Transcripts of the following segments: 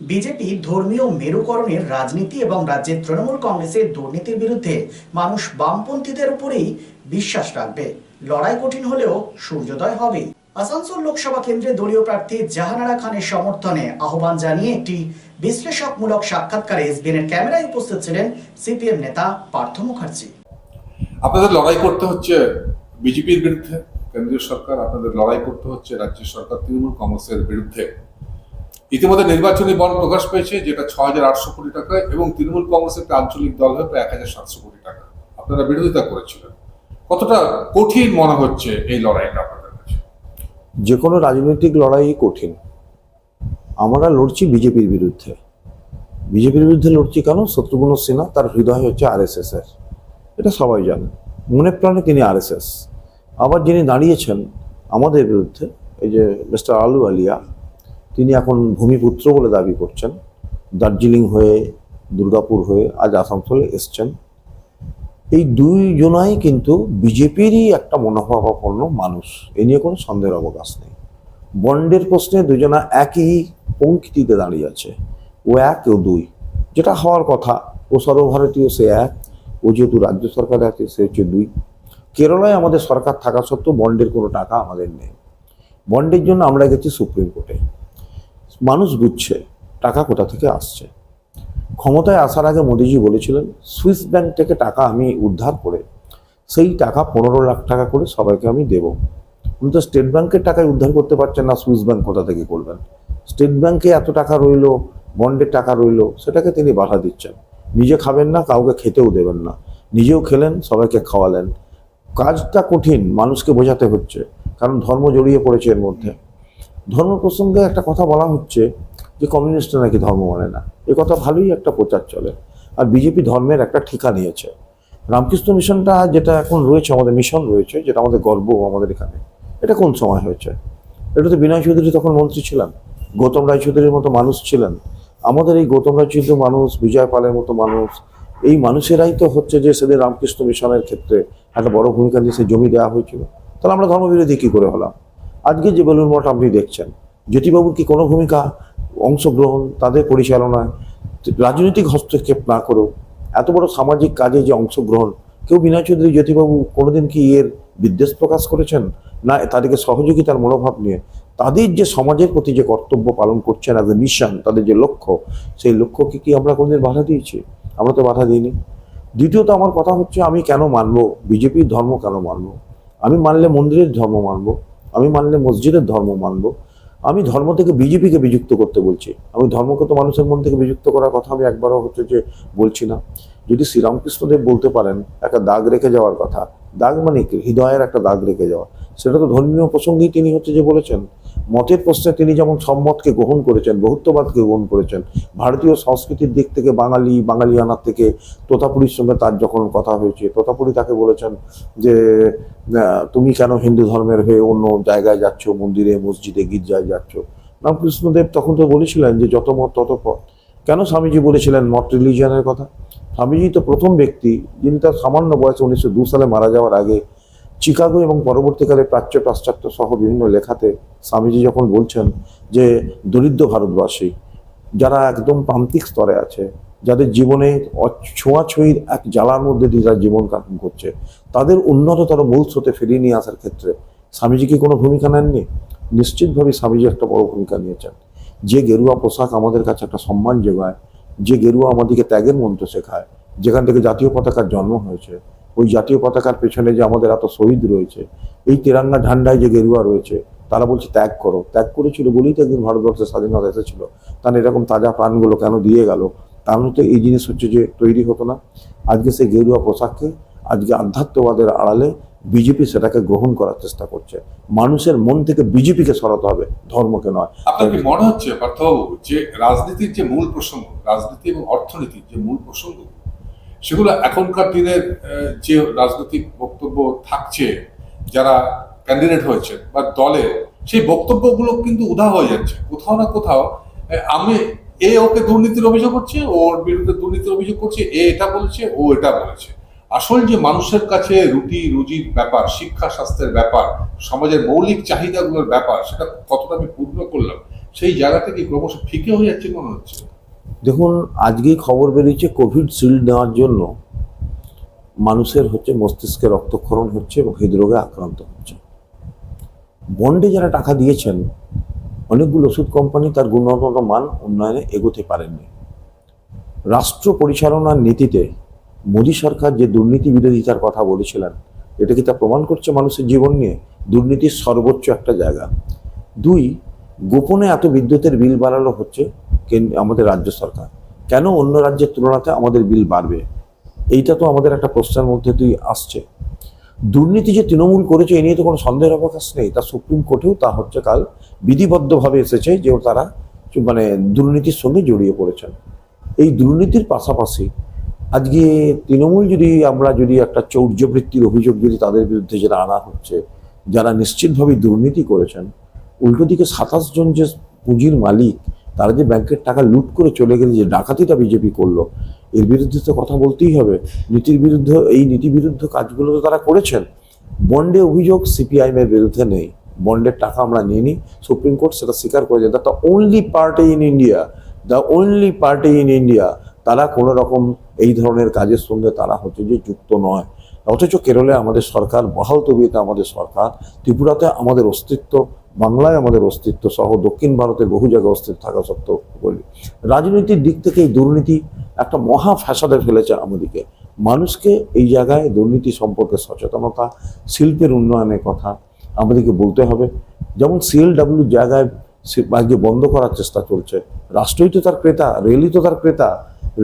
BJP ধর্মীয় মেরুকরণের রাজনীতি এবং রাজ্যের তৃণমূল কংগ্রেসের দুর্নীতির বিরুদ্ধে মানুষ বামপন্থীদের উপরেই বিশ্বাস রাখবে। লড়াই কঠিন হলেও সূর্যোদয় হবে আসানসোল লোকসভা কেন্দ্রে দলীয় প্রার্থী জাহানারা খানের সমর্থনে আহ্বান জানিয়ে একটি বিশ্লেষকমূলক সাক্ষাৎকারে এসবিএনের ক্যামেরায় উপস্থিত ছিলেন সিপিএম নেতা পার্থ মুখার্জি। আপনাদের লড়াই করতে হচ্ছে বিজেপির বিরুদ্ধে, কেন্দ্রীয় সরকার, আপনাদের লড়াই করতে হচ্ছে রাজ্য সরকার, তৃণমূল কংগ্রেসের বিরুদ্ধে। ইতিমধ্যে নির্বাচনী বন্ড প্রকাশ পেয়েছে, যেটা ছ হাজার আটশো কোটি টাকা এবং তৃণমূল কংগ্রেসের একটা আঞ্চলিক দল হয়ে প্রায় এক হাজার সাতশো কোটি টাকা। আপনারা বিরোধিতা করেছিলেন। কতটা কঠিন মনে হচ্ছে এই লড়াইটা আপনাদের কাছে? যে কোনো রাজনৈতিক লড়াই কঠিন। আমরা লড়ছি বিজেপির বিরুদ্ধে। বিজেপির বিরুদ্ধে লড়ছি কেন? শত্রুঘ্ন সিনহা, তার হৃদয় হচ্ছে আরএসএস এর। এটা সবাই জানে। মনে প্রাণে তিনি আরএসএস। আবার যিনি দাঁড়িয়েছেন আমাদের বিরুদ্ধে, এই যে মিস্টার আলু আলিয়া এখন ভূমিপুত্র বলে দাবি করছেন। দার্জিলিং হয়ে, দুর্গাপুর হয়ে আজ আসানসোলে এসছেন। এই দুই জনাই কিন্তু বিজেপিরই একটা মনোভাবাপন্ন মানুষ। এ নিয়ে কোনো সন্দেহের অবকাশ নেই। বন্ডের প্রশ্নে দুজনা একই পঙ্ক্তিতে দাঁড়িয়ে আছে। ও এক, ও দুই। যেটা হওয়ার কথা, ও সর্বভারতীয়, সে এক। ও যেহেতু রাজ্য সরকার আছে, সে হচ্ছে দুই। কেরলায় আমাদের সরকার থাকা সত্ত্বেও বন্ডের কোনো টাকা আমাদের নেই। বন্ডের জন্য আমরা গেছি সুপ্রিম কোর্টে। মানুষ বুঝছে টাকা কোথা থেকে আসছে। ক্ষমতায় আসার আগে মোদিজি বলেছিলেন, সুইস ব্যাংক থেকে টাকা আমি উদ্ধার করে, সেই টাকা পনেরো লাখ টাকা করে সবাইকে আমি দেবো। উনি তো স্টেট ব্যাংকের টাকায় উদ্ধার করতে পারছেন না, সুইস ব্যাংক কোথা থেকে করবেন? স্টেট ব্যাংকে এত টাকা রইল, বন্ডের টাকা রইল, সেটাকে তিনি বাধা দিচ্ছেন। নিজে খাবেন না, কাউকে খেতেও দেবেন না। নিজেও খেলেন, সবাইকে খাওয়ালেন। কাজটা কঠিন, মানুষকে বোঝাতে হচ্ছে, কারণ ধর্ম জড়িয়ে পড়েছে এর মধ্যে। ধর্ম প্রসঙ্গে একটা কথা বলা হচ্ছে যে কমিউনিস্টরা নাকি ধর্ম মানে না। এ কথা ভালোই একটা প্রচার চলে। আর বিজেপি ধর্মের একটা ঠিকা নিয়েছে। রামকৃষ্ণ মিশনটা যেটা এখন রয়েছে, আমাদের মিশন রয়েছে, যেটা আমাদের গর্ব আমাদের এখানে। এটা কোন সময় হয়েছে? এটা তো বিনয় চৌধুরী তখন মন্ত্রী ছিলেন। গৌতম রায়চৌধুরীর মতো মানুষ ছিলেন। আমাদের এই গৌতম রায়চৌধুরী মানুষ, বিজয় পালের মতো মানুষ, এই মানুষেরাই তো হচ্ছে যে সেদিন রামকৃষ্ণ মিশনের ক্ষেত্রে একটা বড় ভূমিকা নিয়ে সে জমি দেওয়া হয়েছিল। তাহলে আমরা ধর্মবিরোধী কী করে হলাম? আজকে যে বেলুন মঠ আপনি দেখছেন, জ্যোতিবাবুর কি কোনো ভূমিকা অংশগ্রহণ তাদের পরিচালনায়? রাজনৈতিক হস্তক্ষেপ না করেও এত বড় সামাজিক কাজে যে অংশগ্রহণ, কেউ বিনয় চৌধুরী, জ্যোতিবাবু কোনোদিন কি এর বিদ্বেষ প্রকাশ করেছেন? না, তাদেরকে সহযোগিতার মনোভাব নিয়ে। তাদের যে সমাজের প্রতি যে কর্তব্য পালন করছেন অ্যাজ এ মিশন তাদের যে লক্ষ্য, সেই লক্ষ্যকে কি আমরা কোনোদিন বাধা দিয়েছি? আমরা তো বাধা দিইনি। দ্বিতীয়ত আমার কথা হচ্ছে, আমি কেন মানবো? বিজেপির ধর্ম কেন মানবো? আমি মানলে মন্দিরের ধর্ম মানবো? আমি মানলে মসজিদের ধর্ম মানব। আমি ধর্ম থেকে বিজেপিকে বিযুক্ত করতে বলছি। আমি ধর্মকে তো মানুষের মন থেকে বিযুক্ত করার কথা আমি একবারও হচ্ছে যে বলছি না। যদি শ্রীরামকৃষ্ণদেব বলতে পারেন, একটা দাগ রেখে যাওয়ার কথা, দাগ মানে কি? হৃদয়ের একটা দাগ রেখে যাওয়া। সেটা তো ধর্মীয় প্রসঙ্গেই তিনি হচ্ছে যে বলেছেন। মতের প্রশ্নে তিনি যেমন সম্মতকে গ্রহণ করেছেন, বহুত্ববাদকে গ্রহণ করেছেন, ভারতীয় সংস্কৃতির দিক থেকে বাঙালি, বাঙালিয়ানার থেকে তোতাপুরীর সঙ্গে তার যখন কথা হয়েছে, তোতাপুরী তাকে বলেছেন যে তুমি কেন হিন্দু ধর্মের হয়ে অন্য জায়গায় যাচ্ছ, মন্দিরে, মসজিদে, গির্জায় যাচ্ছ? রামকৃষ্ণদেব তখন তো বলেছিলেন যে, যত মত, তত পথ। কেন স্বামীজি বলেছিলেন মত রিলিজিয়ানের কথা? স্বামীজি তো প্রথম ব্যক্তি, যিনি তার সামান্য বয়সে উনিশশো সালে মারা যাওয়ার আগে চিকাগো এবং পরবর্তীকালে প্রাচ্য পাশ্চাত্য সহ বিভিন্ন লেখাতে স্বামীজি যখন বলছেন যে দরিদ্র ভারতবাসী, যারা একদম প্রান্তিক স্তরে আছে, যাদের জীবনে ছোঁয়াছুঁয়ির এক জ্বালার মধ্যে দিয়ে যারা জীবন কাটন করছে, তাদের উন্নততর মূল স্রোতে ফিরিয়ে নিয়ে আসার ক্ষেত্রে স্বামীজি কি কোনো ভূমিকা নেননি? নিশ্চিতভাবে স্বামীজি একটা বড় ভূমিকা নিয়েছেন। যে গেরুয়া পোশাক আমাদের কাছে একটা সম্মান যোগায়, যে গেরুয়া আমাদেরকে ত্যাগের মন্ত্র শেখায়, যেখান থেকে জাতীয় পতাকার জন্ম হয়েছে ওই জাতীয় পতাকার পেছনে যে আমাদের এত শহীদ রয়েছে, এই তেরাঙ্গা ঝান্ডায় যে গেরুয়া রয়েছে, তারা বলছে ত্যাগ করো। ত্যাগ করেছিল বলেই তো একদিন ভারতবর্ষের স্বাধীনতা এসেছিল। তাহলে এরকম তাজা প্রাণগুলো কেন দিয়ে গেল? তাহলে তো এই জিনিস হচ্ছে যে তৈরি হতো না। আজকে সেই গেরুয়া পোশাককে, আজকে আধ্যাত্মবাদের আড়ালে বিজেপি সেটাকে গ্রহণ করার চেষ্টা করছে। মানুষের মন থেকে বিজেপিকে সরাতে হবে, ধর্মকে নয়। আপনার কি মনে হচ্ছে পার্থবাবু, যে রাজনীতির যে মূল প্রসঙ্গ, রাজনীতি এবং অর্থনীতির যে মূল প্রসঙ্গ সেগুলো এখনকার দিনের যে রাজনৈতিক বক্তব্য থাকছে, যারা ক্যান্ডিডেট হয়েছে বা দলে, সেই বক্তব্যগুলো কিন্তু উধা হয়ে যাচ্ছে। কোথাও না কোথাও আমি, এ ওকে দুর্নীতির অভিযোগ করছে ওর বিরুদ্ধে দুর্নীতির অভিযোগ করছে, এ এটা বলেছে, ও এটা বলেছে। আসল যে মানুষের কাছে রুটি, রুজির ব্যাপার, শিক্ষা স্বাস্থ্যের ব্যাপার, সমাজের মৌলিক চাহিদাগুলোর ব্যাপার, সেটা কতটা আমি পূর্ণ করলাম, সেই জায়গা থেকে ক্রমশ ফিকে হয়ে যাচ্ছে মনে হচ্ছে। দেখুন, আজকেই খবর বেরিয়েছে কোভিড শিল্ড নেওয়ার জন্য মানুষের হচ্ছে মস্তিষ্কে রক্তক্ষরণ হচ্ছে এবং হৃদরোগে আক্রান্ত হচ্ছে। বন্ডে যারা টাকা দিয়েছেন, অনেকগুলো ওষুধ কোম্পানি তার গুণগত মান উন্নয়নে এগোতে পারেননি। রাষ্ট্র পরিচালনার নীতিতে মোদী সরকার যে দুর্নীতি বিরোধিতার কথা বলেছিলেন, এটা কি তা প্রমাণ করছে মানুষের জীবন নিয়ে? দুর্নীতির সর্বোচ্চ একটা জায়গা। দুই গোপনে এত বিদ্যুতের বিল বাড়ানো হচ্ছে আমাদের রাজ্য সরকার। কেন অন্য রাজ্যের তুলনাতে আমাদের বিল বাড়বে? এইটা তো আমাদের একটা প্রশ্নের মধ্যে দিয়ে আসছে। দুর্নীতি যে তৃণমূল করেছে, এ নিয়ে তো কোনো সন্দেহের অবকাশ নেই। তা সুপ্রিম কোর্টেও তা হচ্ছে কাল বিধিবদ্ধভাবে এসেছে যে তারা মানে দুর্নীতির সঙ্গে জড়িয়ে পড়েছেন। এই দুর্নীতির পাশাপাশি আজকে তৃণমূল যদি আমরা যদি একটা চৌর্যবৃত্তির অভিযোগ যদি তাদের বিরুদ্ধে যেটা আনা হচ্ছে, যারা নিশ্চিতভাবে দুর্নীতি করেছেন উল্টো দিকে সাতাশ জন যে পুঁজির মালিক, তারা যে ব্যাংকের টাকা লুট করে চলে গেলে যে ডাকাতিটা বিজেপি করল, এর বিরুদ্ধে তো কথা বলতেই হবে। নীতির বিরুদ্ধে, এই নীতি বিরুদ্ধ কাজগুলো তো তারা করেছেন। বন্ডে অভিযোগ সিপিআইএম এর বিরুদ্ধে নেই। বন্ডের টাকা আমরা নিয়ে নিই। সুপ্রিম কোর্ট সেটা স্বীকার করেছে। The only party in India the only party in India তারা কোনো রকম এই ধরনের কাজের সঙ্গে তারা হচ্ছে যে যুক্ত নয়। অথচ কেরলে আমাদের সরকার, বহাল তবিয়তে আমাদের সরকার, ত্রিপুরাতে আমাদের অস্তিত্ব বাংলায় আমাদের অস্তিত্ব সহ দক্ষিণ ভারতের বহু জায়গায় অস্তিত্ব থাকা সত্ত্বেও বলি। রাজনীতির দিক থেকে এই দুর্নীতি একটা মহা ফ্যাসাদে ফেলেছে আমাদেরকে। মানুষকে এই জায়গায় দুর্নীতি সম্পর্কে সচেতনতা, শিল্পের উন্নয়নের কথা আমাদেরকে বলতে হবে। যেমন সিএলডাব্লিউ জায়গায় আজকে বন্ধ করার চেষ্টা চলছে। রাষ্ট্রই তো তার ক্রেতা, রেলই তো তার ক্রেতা।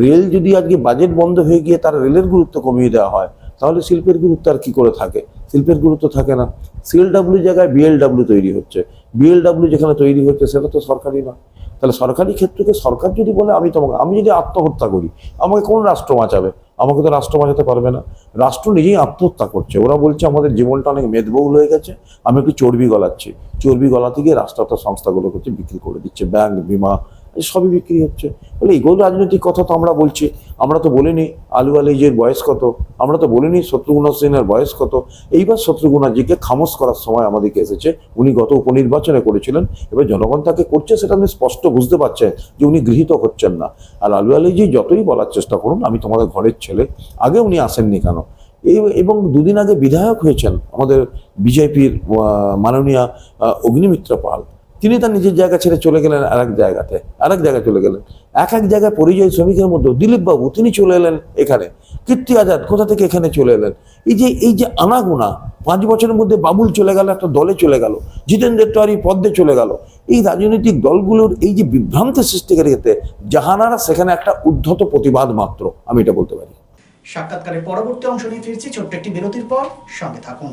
রেল যদি আজকে বাজেট বন্ধ হয়ে গিয়ে তার রেলের গুরুত্ব কমিয়ে দেওয়া হয়, তাহলে শিল্পের গুরুত্ব আর কি করে থাকে? শিল্পের গুরুত্ব থাকে না। সিএলডাব্লিউ জায়গায় বিএলডাব্লিউ তৈরি হচ্ছে। বিএলডাব্লিউ যেখানে তৈরি হচ্ছে, সেটা তো সরকারি না তাহলে সরকারি ক্ষেত্রকে সরকার যদি বলে, আমি তোমাকে, আমি যদি আত্মহত্যা করি, আমাকে কোন রাষ্ট্র বাঁচাবে? আমাকে তো রাষ্ট্র বাঁচাতে পারবে না। রাষ্ট্র নিজেই আত্মহত্যা করছে। ওরা বলছে, আমাদের জীবনটা অনেক মেদবহুল হয়ে গেছে, আমি একটু চর্বি গলাচ্ছি। চর্বি গলাতে গিয়ে রাষ্ট্রায়ত্ত সংস্থাগুলো হচ্ছে বিক্রি করে দিচ্ছে। ব্যাংক, বিমা সবই বিক্রি হচ্ছে। বলে এগুলো রাজনৈতিক কথা তো আমরা বলছি। আমরা তো বলিনি আলু আলিজের বয়স কত। আমরা তো বলিনি শত্রুঘ্ন সেনের বয়স কত। এইবার শত্রুঘ্নাজিকে খামোশ করার সময় আমাদেরকে এসেছে। উনি গত উপনির্বাচনে করেছিলেন। এবার জনগণ তাকে করছে সেটা আপনি স্পষ্ট বুঝতে পারছেন যে উনি গৃহীত হচ্ছেন না। আর আলু আলিজি যতই বলার চেষ্টা করুন, আমি তোমাদের ঘরের ছেলে। আগে উনি আসেননি কেন? এবং দুদিন আগে বিধায়ক হয়েছেন আমাদের বিজেপির মাননীয় অগ্নিমিত্র পাল। তিনি তার নিজের জায়গা ছেড়ে চলে গেলেন আর এক জায়গাতে আর এক জায়গায় চলে গেলেন। এক এক জায়গায় পরিযায়ী শ্রমিকের মধ্যে দিলীপ বাবু তিনি চলে এলেন এখানে। কীর্তি আজাদ কোথা থেকে এখানে চলে এলেন? এই যে এই যে আনাগোনা, পাঁচ বছরের মধ্যে বাবুল চলে গেল, একটা দলে চলে গেল, জিতেন্দ্র তোয়ারি পদ্মে চলে গেল। এই রাজনৈতিক দলগুলোর এই যে বিভ্রান্তি সৃষ্টিকারী ক্ষেত্রে জাহানারা সেখানে একটা উদ্ধত প্রতিবাদ মাত্র, আমি এটা বলতে পারি। সাক্ষাৎকারের পরবর্তী অংশ নিয়ে ফিরছি, ছোট্ট একটি বিরতির পর সঙ্গে থাকুন।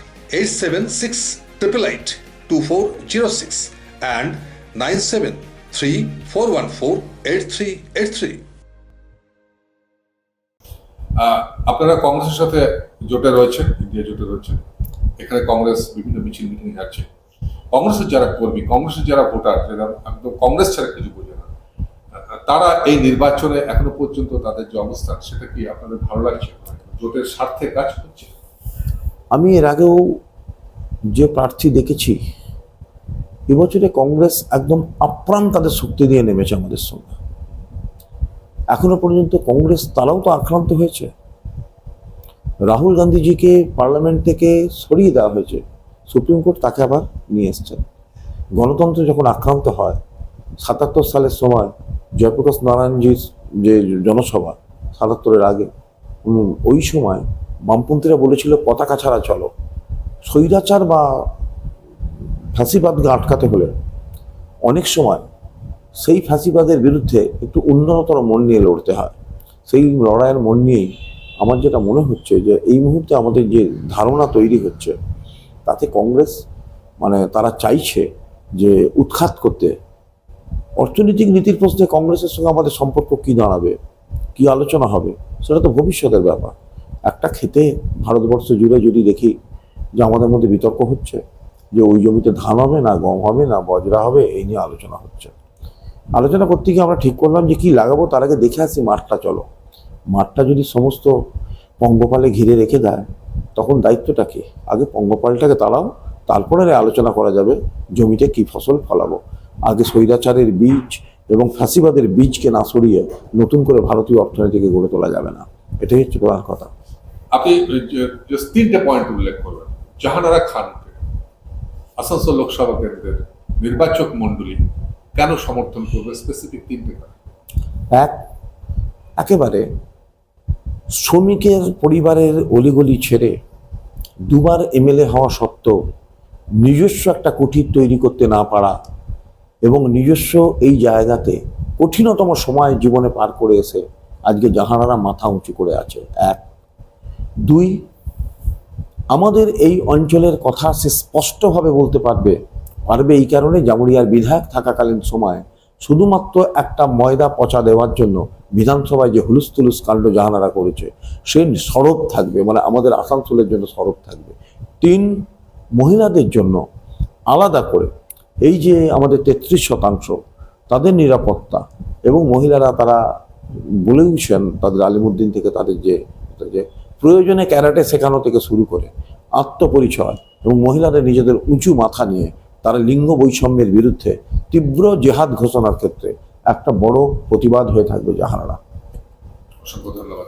876-888-2406 and 973-414-8383. আহ, আপনারা কংগ্রেসের সাথে জোটে রয়েছেন ইন্ডিয়া জোটে রয়েছেন। এখানে কংগ্রেস বিভিন্ন মিছিল মিটিং যাচ্ছে কংগ্রেসের যারা কর্মী কংগ্রেসের যারা ভোটার যারা একদম কংগ্রেস ছাড়া কিছু বোঝে না। তারা এই নির্বাচনে এখনও পর্যন্ত তাদের যে অবস্থান সেটা কি আপনাদের ভালো লাগছে? জোটের স্বার্থে কাজ করছে? আমি এর আগেও যে প্রার্থী দেখেছি এবছরে কংগ্রেস একদম আপ্রাণ তাদের শক্তি দিয়ে নেমেছে আমাদের সঙ্গে। এখনও পর্যন্ত কংগ্রেস তারাও তো আক্রান্ত হয়েছে। রাহুল গান্ধীজিকে পার্লামেন্ট থেকে সরিয়ে দেওয়া হয়েছে, সুপ্রিম কোর্ট তাকে আবার নিয়ে এসছেন গণতন্ত্র যখন আক্রান্ত হয়, সাতাত্তর সালের সময় জয়প্রকাশ নারায়ণজির যে জনসভা, সাতাত্তরের আগে ওই সময় বামপন্থীরা বলেছিল, পতাকা ছাড়া চলো। স্বৈরাচার বা ফাঁসিবাদকে আটকাতে হলে অনেক সময় সেই ফাঁসিবাদের বিরুদ্ধে একটু উন্নততর মন নিয়ে লড়তে হয়। সেই লড়াইয়ের মন নিয়েই আমার যেটা মনে হচ্ছে যে, এই মুহূর্তে আমাদের যে ধারণা তৈরি হচ্ছে, তাতে কংগ্রেস মানে তারা চাইছে যে উৎখাত করতে। অর্থনৈতিক নীতির প্রশ্নে কংগ্রেসের সঙ্গে আমাদের সম্পর্ক কি দাঁড়াবে? কি আলোচনা হবে? সেটা তো ভবিষ্যতের ব্যাপার। একটা খেতে ভারতবর্ষ জুড়ে যদি দেখি যে আমাদের মধ্যে বিতর্ক হচ্ছে, যে ওই জমিতে ধান হবে না, গম হবে না, বজরা হবে, এই নিয়ে আলোচনা হচ্ছে। আলোচনা করতে গিয়ে আমরা ঠিক করলাম যে কি লাগাবো, তার আগে দেখে আসি মাঠটা চলো। মাঠটা যদি সমস্ত পঙ্গপালে ঘিরে রেখে দেয়, তখন দায়িত্বটা কি? আগে পঙ্গপালটাকে তাড়াও, তারপরে আলোচনা করা যাবে জমিতে কি ফসল ফলাবো। আগে স্বৈরাচারের বীজ এবং ফাঁসিবাদের বীজকে না সরিয়ে নতুন করে ভারতীয় অর্থনীতিকে গড়ে তোলা যাবে না। এটাই হচ্ছে প্রধান কথা। আপনি তিনটে পয়েন্ট উল্লেখ করবেন। জাহানারা খানকে, আসানসোল লোকসভা কেন্দ্রের নির্বাচক মণ্ডলী কেন সমর্থন করবে? স্পেসিফিক তিনটে এক, একেবারে শ্রমিকের পরিবারের অলিগলি ছেড়ে দুবার এমএলএ হওয়া সত্ত্বেও নিজস্ব একটা কুঠির তৈরি করতে না পারা এবং নিজস্ব এই জায়গাতে কঠিনতম সময় জীবনে পার করে এসে আজকে জাহানারা মাথা উঁচু করে আছে। এক দুই, আমাদের এই অঞ্চলের কথা সে স্পষ্টভাবে বলতে পারবে পারবে এই কারণে জামুরিয়ার বিধায়ক থাকাকালীন সময়। শুধুমাত্র একটা ময়দা পচা দেওয়ার জন্য বিধানসভায় যে হুলুস তুলুস কাণ্ড জাহানারা করেছে, সে সরব থাকবে মানে আমাদের আসানসোলের জন্য সরব থাকবে। তিন, মহিলাদের জন্য আলাদা করে এই যে আমাদের তেত্রিশ শতাংশ, তাদের নিরাপত্তা এবং মহিলারা তারা বলেওছেন তাদের আলিমুদ্দিন থেকে তাদের যে যে প্রয়োজনে ক্যারাটে শেখানো থেকে শুরু করে আত্মপরিচয় এবং মহিলাদের নিজেদের উঁচু মাথা নিয়ে তারা লিঙ্গ বৈষম্যের বিরুদ্ধে তীব্র জেহাদ ঘোষণার ক্ষেত্রে একটা বড় প্রতিবাদ হয়ে থাকবে জাহানারা। অসংখ্য ধন্যবাদ